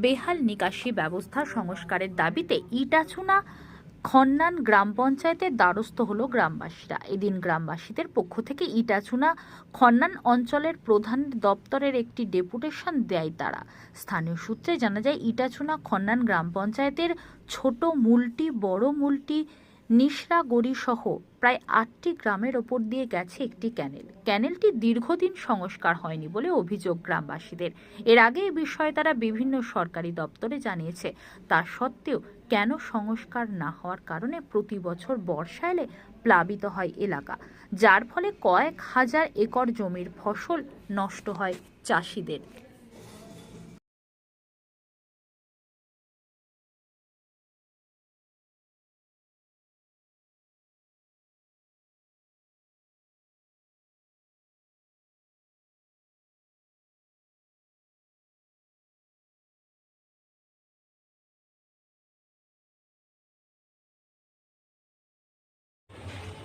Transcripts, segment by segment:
বেহাল নিকাশি ব্যবস্থা সংস্কারের দাবিতে ইটাচুনা খন্নান গ্রাম পঞ্চায়েতের দ্বারস্থ হল গ্রামবাসীরা। এদিন গ্রামবাসীদের পক্ষ থেকে ইটাচুনা খন্নান অঞ্চলের প্রধান দপ্তরের একটি ডেপুটেশন দেয় তারা। স্থানীয় সূত্রে জানা যায় ইটাচুনা খন্নান গ্রাম পঞ্চায়েতের ছোট মূলটি বড় মুলটি নিশরাগড়ি সহ প্রায় আটটি গ্রামের ওপর দিয়ে গেছে একটি ক্যানেল। ক্যানেলটি দীর্ঘদিন সংস্কার হয়নি বলে অভিযোগ গ্রামবাসীদের। এর আগে এ বিষয়ে তারা বিভিন্ন সরকারি দপ্তরে জানিয়েছে। তা সত্ত্বেও কেন সংস্কার না হওয়ার কারণে প্রতি বছর বর্ষা এলে প্লাবিত হয় এলাকা, যার ফলে কয়েক হাজার একর জমির ফসল নষ্ট হয় চাষিদের।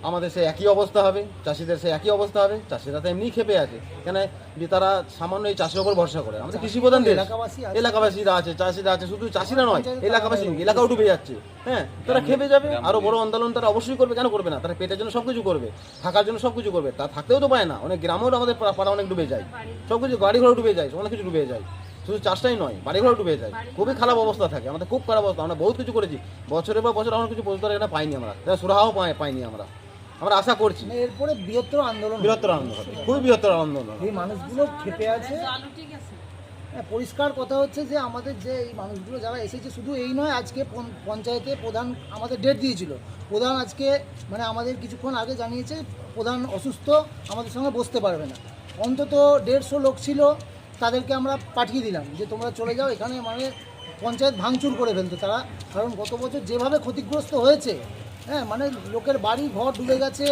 আমাদের সে একই অবস্থা হবে চাষিদের সে একই অবস্থা হবে চাষিরা তো এমনিই খেপে আছে। কেন যে তারা সামান্য এই চাষের উপর ভরসা করে। আমাদের কৃষি প্রধান দেশ এলাকাবাসীরা আছে চাষিরা আছে শুধু চাষিরা নয় এলাকাবাসী এলাকাও ডুবে যাচ্ছে। হ্যাঁ তারা খেপে যাবে আরও বড় আন্দোলন তারা অবশ্যই করবে কেন করবে না? তারা পেটের জন্য সবকিছু করবে থাকার জন্য সবকিছু করবে। তা থাকতেও তো পায় না। অনেক গ্রামেও আমাদের পা- পাড়া অনেক ডুবে যায়। সবকিছু গাড়ি ঘোড়া ডুবে যায় অনেক কিছু ডুবে যায়। শুধু চাষটাই নয় বাড়ি ঘর ডুবে যায়। খুবই খারাপ অবস্থা থাকে আমাদের খুব খারাপ অবস্থা। আমরা বহুত কিছু করেছি। বছরের পর বছর আমরা কিছু পরিষ্কার এখানে পাইনি আমরা। সুরাহাও পাই পাইনি আমরা। আমরা আশা করছি। মানে এরপরে বৃহত্তর আন্দোলন বৃহত্তর আনন্দ হবে খুবই বৃহত্তর আন্দোলন এই মানুষগুলো খেপে আছে। হ্যাঁ, পরিষ্কার কথা হচ্ছে যে আমাদের যে এই মানুষগুলো যারা এসেছে শুধু এই নয় আজকে পঞ্চ- পঞ্চায়েতে প্রধান আমাদের ডেট দিয়েছিল। প্রধান আজকে মানে আমাদের কিছুক্ষণ আগে জানিয়েছে প্রধান অসুস্থ আমাদের সঙ্গে বসতে পারবে না। অন্তত দেড়শো লোক ছিল তাদেরকে আমরা পাঠিয়ে দিলাম যে তোমরা চলে যাও এখানে মানে পঞ্চায়েত ভাঙচুর করে ফেলতো তারা। কারণ গত বছর যেভাবে ক্ষতিগ্রস্ত হয়েছে হ্যাঁ মানে লোকের বাড়ি, ঘর ডুবে গেছে।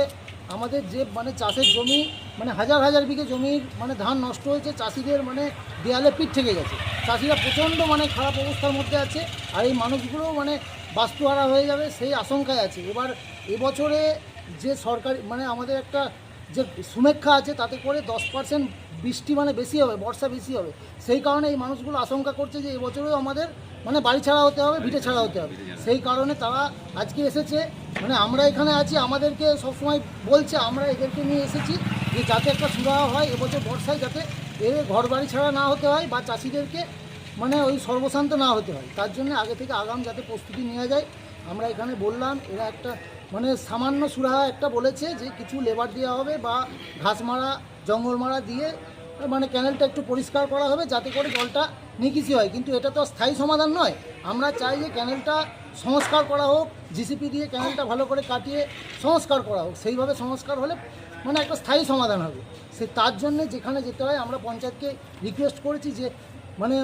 আমাদের যে মানে চাষের জমি মানে হাজার হাজার বিঘে জমির মানে ধান নষ্ট হয়েছে, চাষিদের মানে দেয়ালে পিঠ থেকে গেছে। চাষিরা প্রচণ্ড মানে খারাপ অবস্থার মধ্যে আছে, আর এই মানুষগুলো মানে বাস্তুহারা হয়ে যাবে সেই আশঙ্কায় আছে। এবার এবছরে যে সরকারি মানে আমাদের একটা যে সুমেক্ষা আছে, তাতে করে দশ পার্সেন্ট বৃষ্টি মানে বেশি হবে, বর্ষা বেশি হবে। সেই কারণে এই মানুষগুলো আশঙ্কা করছে যে এবছরেও আমাদের মানে বাড়ি ছাড়া হতে হবে, ভিটে ছাড়া হতে হবে। সেই কারণে তারা আজকে এসেছে মানে আমরা এখানে আছি, আমাদেরকে সবসময় বলছে, আমরা এদেরকে নিয়ে এসেছি যে যাতে একটা সুরাহা হয় এবছর বর্ষায় যাতে এ ঘর বাড়ি ছাড়া না হতে হয় বা চাষিদেরকে মানে ওই সর্বশান্ত না হতে হয়। তার জন্য আগে থেকে আগাম যাতে প্রস্তুতি নেওয়া যায়। আমরা এখানে বললাম, এরা একটা মানে সামান্য সুরাহা একটা বলেছে যে কিছু লেবার দেওয়া হবে বা ঘাস মারা, জঙ্গল মারা দিয়ে মানে ক্যানেলটা একটু পরিষ্কার করা হবে যাতে করে জলটা নিকিসি হয়। কিন্তু এটা তো স্থায়ী সমাধান নয়। আমরা চাই যে ক্যানেলটা সংস্কার করা হোক জিসিপি দিয়ে ক্যানেলটা ভালো করে কাটিয়ে সংস্কার করা হোক। সেইভাবে সংস্কার হলে মানে একটা স্থায়ী সমাধান হবে। সে তার জন্য যেখানে যেতে হয়, আমরা পঞ্চায়েতকে রিকোয়েস্ট করেছি যে মানে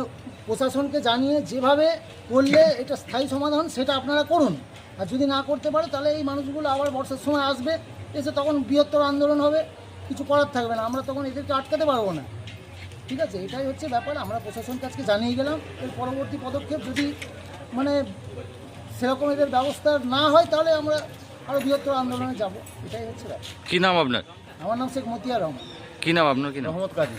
প্রশাসনকে জানিয়ে যেভাবে করলে এটা স্থায়ী সমাধান, সেটা আপনারা করুন। আর যদি না করতে পারে, তাহলে এই মানুষগুলো আবার বর্ষার সময় আসবে, এসে তখন বৃহত্তর আন্দোলন হবে। কিছু করার থাকবে না। আমরা তখন এদেরকে আটকাতে পারব না। ঠিক আছে এটাই হচ্ছে ব্যাপার আমরা প্রশাসন কাজকে জানিয়ে গেলাম। এর পরবর্তী পদক্ষেপ যদি মানে সেরকম এদের ব্যবস্থা না হয় তাহলে আমরা আরও বৃহত্তর আন্দোলনে যাব। এটাই হচ্ছে ব্যাপার। কি নাম আপনার? আমার নাম শেখ মতিয়া রহমান। কী নাম আপনার? কি নাম? মোহাম্মদ কাজী।